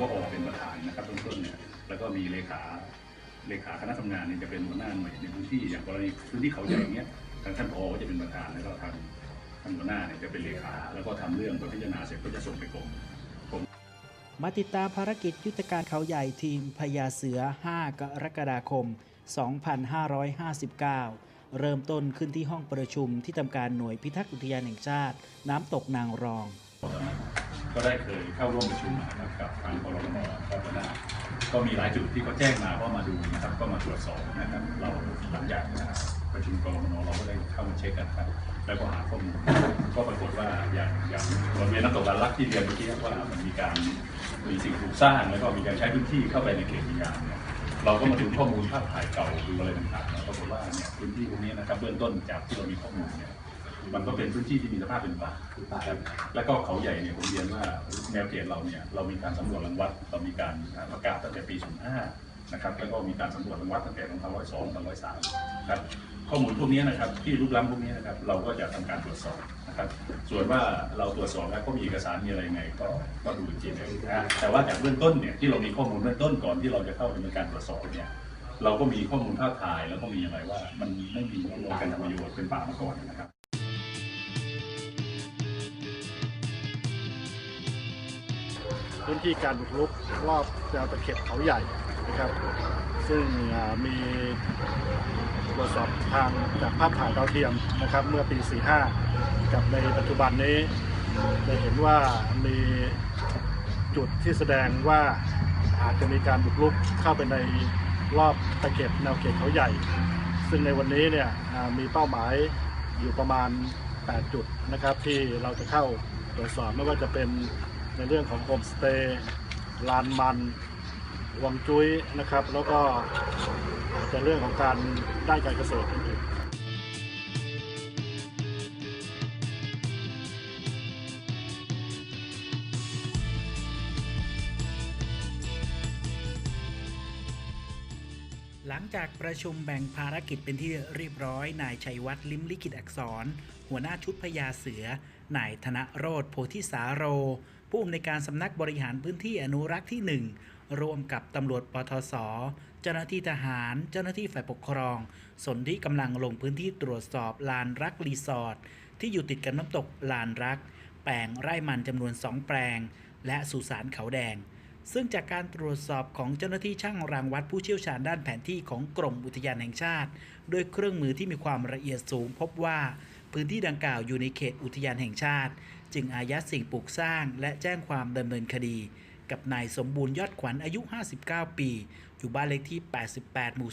ก็ออกเป็นประธานนะครับเบื้องต้นเนี่ยแล้วก็มีเลขาเลขาคณะทำงานเนี่ยจะเป็นหัวหน้าหน่วยในพื้นที่อย่างกรณีพื้นที่เขาใหญ่เงี้ยทางท่านผอก็จะเป็นประธานแล้วก็ทางท่านหัวหน้าเนี่ยจะเป็นเลขาแล้วก็ทำเรื่องพิจารณาเสร็จก็จะส่งไปกรมมาติดตามภารกิจยุทธการเขาใหญ่ทีมพญาเสือ 5 กรกฎาคม 2559 เริ่มต้นขึ้นที่ห้องประชุมที่ทำการหน่วยพิทักษ์อุทยานแห่งชาติ น้ำตกนางรอง ก็ได้เคยเข้าร่วมประชุมนะครับกับทางกรมก็หัวหน้าก็มีหลายจุดที่เขาแจ้งมาว่ามาดูนะครับ ก็มาตรวจสอบนะครับเราหลังจากประชุมกรมเราก็ได้เข้ามาเช็คกันครับแล้วก็หาข้อมูลก็ปรากฏว่าอย่างอย่างบริเวณน้ำตกลานลักที่เรียนเมื่อกี้ว่ามันมีการมีสิ่งปลูกสร้างแล้วก็มีการใช้พื้นที่เข้าไปในเขตอุทยานเนี่ยเราก็มาดูข้อมูลภาพถ่ายเก่าดูอะไรต่างๆแล้วปรากฏว่าเนี่ยพื้นที่ตรงนี้นะครับเบื้องต้นจากที่เรามีข้อมูลเนี่ย มันก็เป็นพื้นที่ที่มีสภาพเป็นป่าครับแล้วก็เขาใหญ่เนี่ยผมเรียนว่าแนวเขตเราเนี่ยเรามีการสำรวจรังวัดเรามีการประกาศตั้งแต่ปี 05 นะครับแล้วก็มีการสำรวจรังวัดตั้งแต่2502 2503ครับข้อมูลพวกนี้นะครับที่ลุกล้ำพวกนี้นะครับเราก็จะทำการตรวจสอบนะครับ ส่วนว่าเราตรวจสอบแล้วก็มีเอกสารมีอะไรไงก็ก็ดูอีกทีนึงนะแต่ว่าจากเบื้องต้นเนี่ยที่เรามีข้อมูลเบื้องต้นก่อนที่เราจะเข้าดำเนินการตรวจสอบเนี่ยเราก็มีข้อมูลภาพถ่ายแล้วก็มีอะไรว่ามันไม่มีร่องรอยการทำประโยชน์เป็นป่ามาก่อนนะครับ พื้นที่การบุกรุกรอบแนวตะเข็บเขาใหญ่นะครับ ซึ่งมีตรวจสอบทางจากภาพถ่ายดาวเทียมนะครับ เมื่อปี 45 กับในปัจจุบันนี้จะเห็นว่ามีจุดที่แสดงว่าอาจจะมีการบุกรุกเข้าไปในรอบตะเข็บแนวเขตเขาใหญ่ ซึ่งในวันนี้เนี่ยมีเป้าหมายอยู่ประมาณ 8 จุดนะครับ ที่เราจะเข้าตรวจสอบไม่ว่าจะเป็น ในเรื่องของโฮมสเตย์ลานมันวังจุ้ยนะครับ แล้วก็จะเรื่องของการได้การเกษตรอื่นหลังจากประชุมแบ่งภารกิจเป็นที่เรียบร้อย นายชัยวัฒน์ลิมลิขิตอักษร หัวหน้าชุดพญาเสือ นายธนโรธโพธิสาโร ผู้อำนวยการสำนักบริหารพื้นที่อนุรักษ์ที่ 1ร่วมกับตำรวจปทศ เจ้าหน้าที่ทหาร เจ้าหน้าที่ฝ่ายปกครอง สนที่กำลังลงพื้นที่ตรวจสอบลานรักรีสอร์ทที่อยู่ติดกับน้ำตกลานรัก แปลงไร่มันจำนวน 2 แปลง และสุสานเขาแดง ซึ่งจากการตรวจสอบของเจ้าหน้าที่ช่างรางวัดผู้เชี่ยวชาญด้านแผนที่ของกรมอุทยานแห่งชาติ ด้วยเครื่องมือที่มีความละเอียดสูง พบว่าพื้นที่ดังกล่าวอยู่ในเขตอุทยานแห่งชาติ จึงอายัดสิ่งปลูกสร้างและแจ้งความดำเนินคดี กับนายสมบูรณ์ยอดขวัญอายุ 59 ปี อยู่บ้านเลขที่ 88 หมู่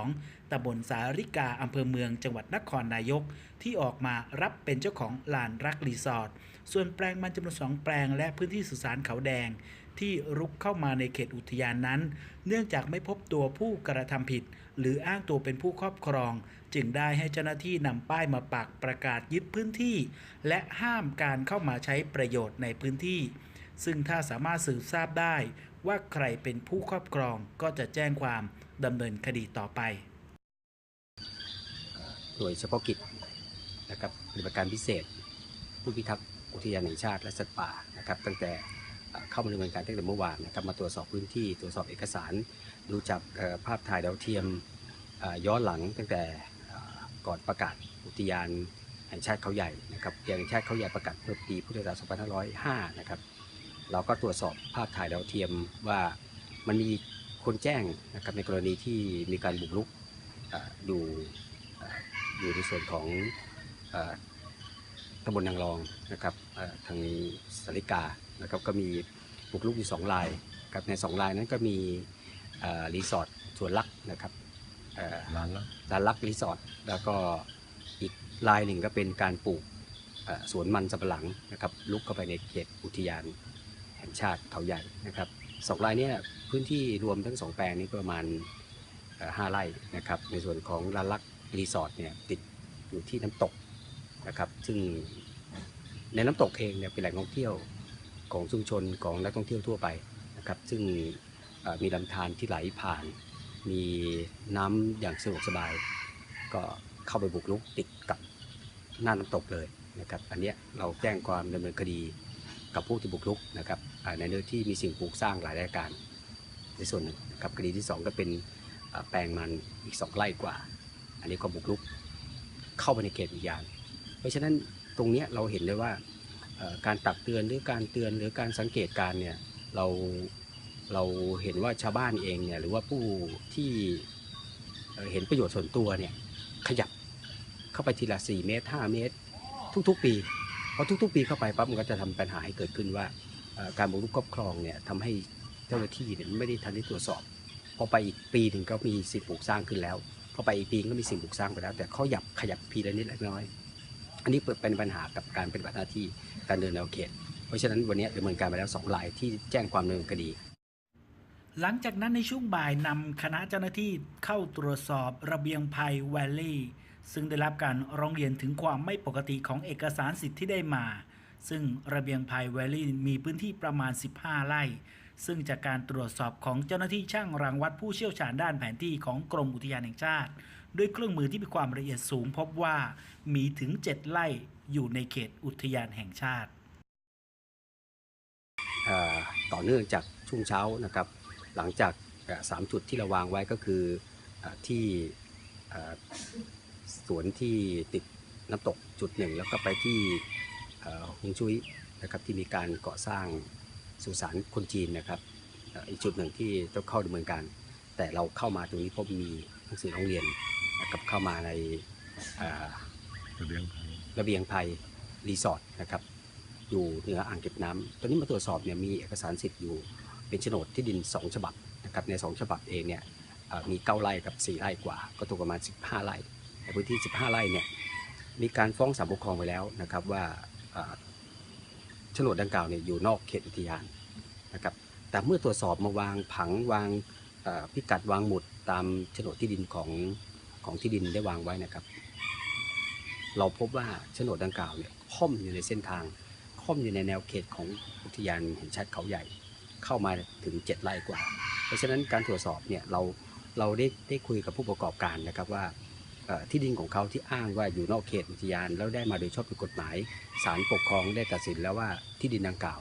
12 ตำบลสาริกาอำเภอเมืองจังหวัดนครนายก ที่ออกมารับเป็นเจ้าของลานรักรีสอร์ทส่วนแปลงมันจำนวนสองแปลงและพื้นที่สุสานเขาแดง ที่รุกเข้ามาในเขตอุทยานนั้น เนื่องจากไม่พบตัวผู้กระทำผิด หรืออ้างตัวเป็นผู้ครอบครอง จึงได้ให้เจ้าหน้าที่นำป้ายมาปักประกาศยึดพื้นที่ และห้ามการเข้ามาใช้ประโยชน์ในพื้นที่ ซึ่งถ้าสามารถสืบทราบได้ ว่าใครเป็นผู้ครอบครองก็จะแจ้งความดำเนินคดีต่อไปหน่วยเฉพาะกิจนะครับปฏิบัติการพิเศษ ผู้พิทักษ์อุทยานแห่งชาติและสัตว์ป่านะครับ ตั้งแต่ เข้ามาดำเนินการตั้งแต่เมื่อวานนะครับมาตรวจสอบพื้นที่ตรวจสอบเอกสาร ดูจากภาพถ่ายดาวเทียมย้อนหลังตั้งแต่ก่อนประกาศอุทยานแห่งชาติเขาใหญ่นะครับยานแห่งชาติเขาใหญ่ประกาศเมื่อปีพุทธศักราช2505 นะครับ เราก็ตรวจสอบภาพถ่ายดาวเทียมว่ามันมีคนแจ้งนะครับในกรณีที่มีการบุกรุกอยู่อยู่ในส่วนของอตำบลนางรองนะครับทางสาริกา นะครับก็มีบุกรุกอยู่สองรายครับในสองรายนั้นก็มีเอ่อรีสอร์ทสวนลักนะครับเอ่อร้านละร้านลักรีสอร์ทแล้วก็อีกรายหนึ่งก็เป็นการปลูกเอ่อสวนมันสำปะหลังนะครับลุกเข้าไปในเขตอุทยานแห่งชาติเขาใหญ่นะครับสองรายเนี้พื้นที่รวมทั้งสองแปลงนี้ประมาณเอ่อห้าไร่นะครับในส่วนของร้านลักรีสอร์ทเนี่ยติดอยู่ที่น้ำตกนะครับซึ่งในน้ำตกเองเนี่ยเป็นแหล่งท่องเที่ยว ของชุมชนของนักท่องเที่ยวทั่วไปนะครับ ซึ่งมีลำธารที่ไหลผ่าน มีน้ำอย่างสะดวกสบาย ก็เข้าไปบุกรุกติดกับหน้าน้ำตกเลยนะครับอันนี้เราแจ้งความดำเนินคดีกับผู้ที่บุกรุกนะครับในเนื้อที่มีสิ่งปลูกสร้างหลายรายการในส่วนหนึ่งกับคดีที่ 2 ก็เป็นแปลงมันอีก 2 ไร่กว่า อันนี้ก็บุกรุกเข้าไปในเขตอุทยาน เพราะฉะนั้นตรงนี้เราเห็นได้ว่า การตักเตือนหรือการเตือนหรือการสังเกตการเนี่ยเราเราเห็นว่าชาวบ้านเองเนี่ยหรือว่าผู้ที่เห็นประโยชน์ส่วนตัวเนี่ยขยับเข้าไปทีละ 4 เมตร 5 เมตร ทุกๆปีพอทุกๆ ปีเข้าไปปั๊บมันก็จะทำปัญหาให้เกิดขึ้นว่าการบุกรุกครอบครองเนี่ยทำให้เจ้าหน้าที่เนี่ยไม่ได้ทันได้ตรวจสอบพอไปอีกปีหนึ่งก็มีสิ่งปลูกสร้างขึ้นแล้วพอไปอีกปีก็มีสิ่งปลูกสร้างไปแล้ว แต่เขาหยับขยับพีละนิดละน้อย อันนี้เป็นปัญหากับการปฏิบัติหน้าที่การเดินแนวเขต เพราะฉะนั้นวันนี้ดำเนินการไปแล้วสองรายที่แจ้งความดำเนินคดี หลังจากนั้นในช่วงบ่ายนำคณะเจ้าหน้าที่เข้าตรวจสอบระเบียงภัยแวลลี่ซึ่งได้รับการร้องเรียนถึงความไม่ปกติของเอกสารสิทธิ์ที่ได้มา ซึ่งระเบียงภัยแวลลี่มีพื้นที่ประมาณ 15 ไร่ ซึ่งจากการตรวจสอบของเจ้าหน้าที่ช่างรังวัดผู้เชี่ยวชาญด้านแผนที่ของกรมอุทยานแห่งชาติ ด้วยเครื่องมือที่มีความละเอียดสูง พบว่ามีถึง 7 ไร่อยู่ในเขตอุทยานแห่งชาติต่อเนื่องจากช่วงเช้านะครับ หลังจากสามจุดที่เราวางไว้ก็คืออที่สวนที่ติดน้ำตกจุดหนึ่งแล้วก็ไปที่ฮงจุ้ยนะครับที่มีการก่อสร้างสุสานคนจีนนะครับอีกจุดหนึ่งที่ต้องเข้าดำเนินการ แต่เราเข้ามาตรงนี้พบมีหนังสือร้องเรียน นะครับเข้ามาในเอ่อระเบียงภัยระเบียงภัยรีสอร์ทนะครับอยู่เหนืออ่างเก็บน้ำตอนนี้มาตรวจสอบเนี่ยมีเอกสารสิทธิ์อยู่เป็นโฉนดที่ดิน 2 ฉบับนะครับใน 2 ฉบับเองเนี่ยเอ่อมี 9 ไร่กับ 4 ไร่กว่า ก็ตกประมาณ 15 ไร่ในพื้นที่ 15 ไร่เนี่ยมีการฟ้องศาลปกครองไปแล้วนะครับว่าเอ่อโฉนดดังกล่าวเนี่ยอยู่นอกเขตอุทยานนะครับแต่เมื่อตรวจสอบมาวางผังวางเอ่อพิกัดวางหมุดตามโฉนดที่ดินของ ของที่ดินได้วางไว้นะครับ เราพบว่าโฉนดดังกล่าวเนี่ยค่อมอยู่ในเส้นทาง ค่อมอยู่ในแนวเขตของอุทยานแห่งชาติเขาใหญ่ เข้ามาถึง 7ไร่กว่า เพราะฉะนั้นการตรวจสอบเนี่ยเราเราได้ได้คุยกับผู้ประกอบการนะครับว่าที่ดินของเขาที่อ้างว่าอยู่นอกเขตอุทยานแล้วได้มาโดยชอบด้วยกฎหมายศาลปกครองได้ตัดสินแล้วว่าที่ดินดังกล่าว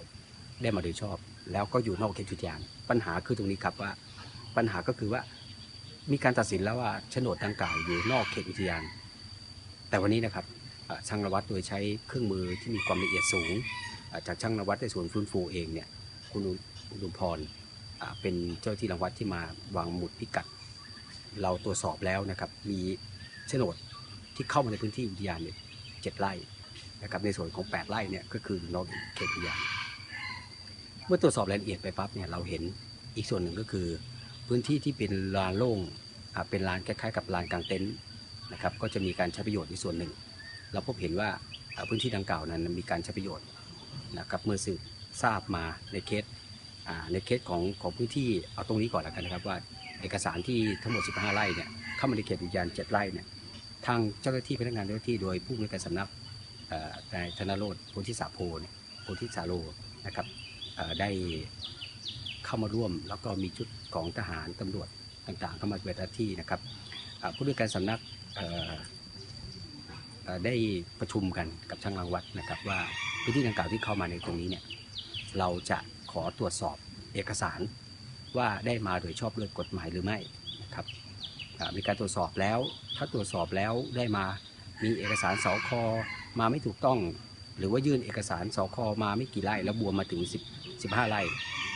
ได้มาโดยชอบ แล้วก็อยู่นอกเขตอุทยาน ปัญหาคือตรงนี้ครับว่าปัญหาก็คือว่า มีการตัดสินแล้วว่าโฉนดดังกล่าวอยู่นอกเขตอุทยาน แต่วันนี้นะครับช่างนวัดโดยใช้เครื่องมือที่มีความละเอียดสูง จากช่างนวัดในส่วนฟื้นฟูเองเนี่ยคุณอุดมพรเป็นเจ้าที่รังวัดที่มาวางหมุดพิกัด เราตรวจสอบแล้วนะครับมีโฉนดที่เข้ามาในพื้นที่อุทยานเนี่ยเจ็ดไร่นะครับในส่วนของ 8 ไร่เนี่ยก็คือนอกเขตอุทยาน เมื่อตรวจสอบรายละเอียดไปปั๊บเนี่ยเราเห็นอีกส่วนหนึ่งก็คือ พื้นที่ที่เป็นลานโล่งอ่าเป็นลานคล้ายๆ กับลานกลางเต็นท์นะครับก็จะมีการใช้ประโยชน์ในส่วนหนึ่ง เราพบเห็นว่าพื้นที่ดังกล่าวนั้นมีการใช้ประโยชน์นะครับเมื่อสืบทราบมาในเคสในเคสของของพื้นที่เอาตรงนี้ก่อนแล้วกันนะครับว่าเอกสารที่ทั้งหมด 15 ไร่เนี่ยเข้ามาในเขตอุทยาน 7 ไร่เนี่ยทางเจ้าหน้าที่พนักงานเจ้าหน้าที่โดยผู้มีการสำนักนายธนโรธโพธิสาโพเนี่ยโพธิสาโลนะครับได้ เข้ามาร่วม แล้วก็มีชุดของทหารตำรวจต่างๆ เข้ามาปฏิบัติหน้าที่นะครับผู้ด้วยการสำนักได้ประชุมกันกับช่างรางวัดนะครับว่าพื้นที่ดังกล่าวที่เข้ามาในตรงนี้เนี่ยเราจะขอตรวจสอบเอกสารว่าได้มาโดยชอบด้วยกฎหมายหรือไม่นะครับมีการตรวจสอบแล้ว ถ้าตรวจสอบแล้วได้มามีเอกสารสคมาไม่ถูกต้อง หรือว่ายื่นเอกสารสคมาไม่กี่ไร่แล้วบวมมาถึง10 15ไร่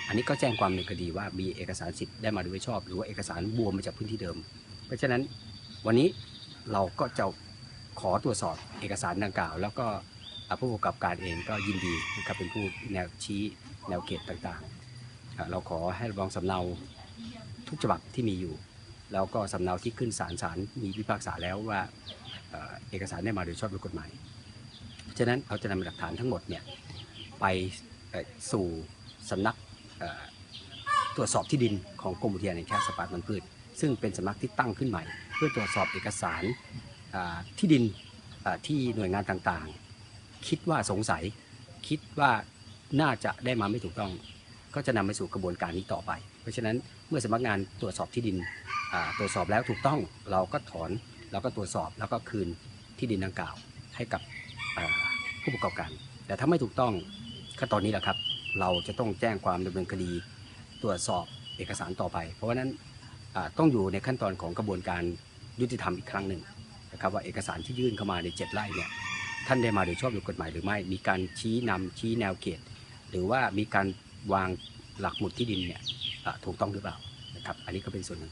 อันนี้ก็แจ้งความในคดีว่ามีเอกสารสิทธิ์ได้มาโดยชอบ หรือว่าเอกสารบวมมาจากพื้นที่เดิม เพราะฉะนั้นวันนี้เราก็จะขอตรวจสอบเอกสารดังกล่าว แล้วก็ผู้ประกอบการเองก็ยินดีนะครับเป็นผู้แนวชี้แนวเขตต่างๆ เราขอให้ระวังสำเนาทุกฉบับที่มีอยู่ แล้วก็สำเนาที่ขึ้นศาลศาลมีพิพากษาแล้วว่าเอกสารได้มาโดยชอบด้วยกฎหมายเพราะฉะนั้นเราจะนำหลักฐานทั้งหมดเนี่ยไปสู่สำนัก ตรวจสอบที่ดินของกรมอุทยานแห่งชาติสัตว์ป่าพันธุ์พืช ซึ่งเป็นสำนักที่ตั้งขึ้นใหม่ เพื่อตรวจสอบเอกสารที่ดินที่หน่วยงานต่างๆ คิดว่าสงสัยคิดว่าน่าจะได้มาไม่ถูกต้อง ก็จะนำไปสู่กระบวนการนี้ต่อไป เพราะฉะนั้นเมื่อสำนักงานตรวจสอบที่ดินตรวจสอบแล้วถูกต้องเราก็ถอนเราก็ตรวจสอบแล้วก็คืนที่ดินดังกล่าวให้กับผู้ประกอบการ แต่ถ้าไม่ถูกต้องขั้นตอนนี้แหละครับ เราจะต้องแจ้งความดำเนินคดีตรวจสอบเอกสารต่อไป เพราะฉะนั้นต้องอยู่ในขั้นตอนของกระบวนการยุติธรรมอีกครั้งหนึ่งนะครับว่าเอกสารที่ยื่นเข้ามาในเจ็ดไร่เนี่ยท่านได้มาโดยชอบด้วยกฎหมายหรือไม่ มีการชี้นำชี้แนวเขตหรือว่ามีการวางหลักหมุดที่ดินเนี่ยถูกต้องหรือเปล่านะครับ อันนี้ก็เป็นส่วนหนึ่ง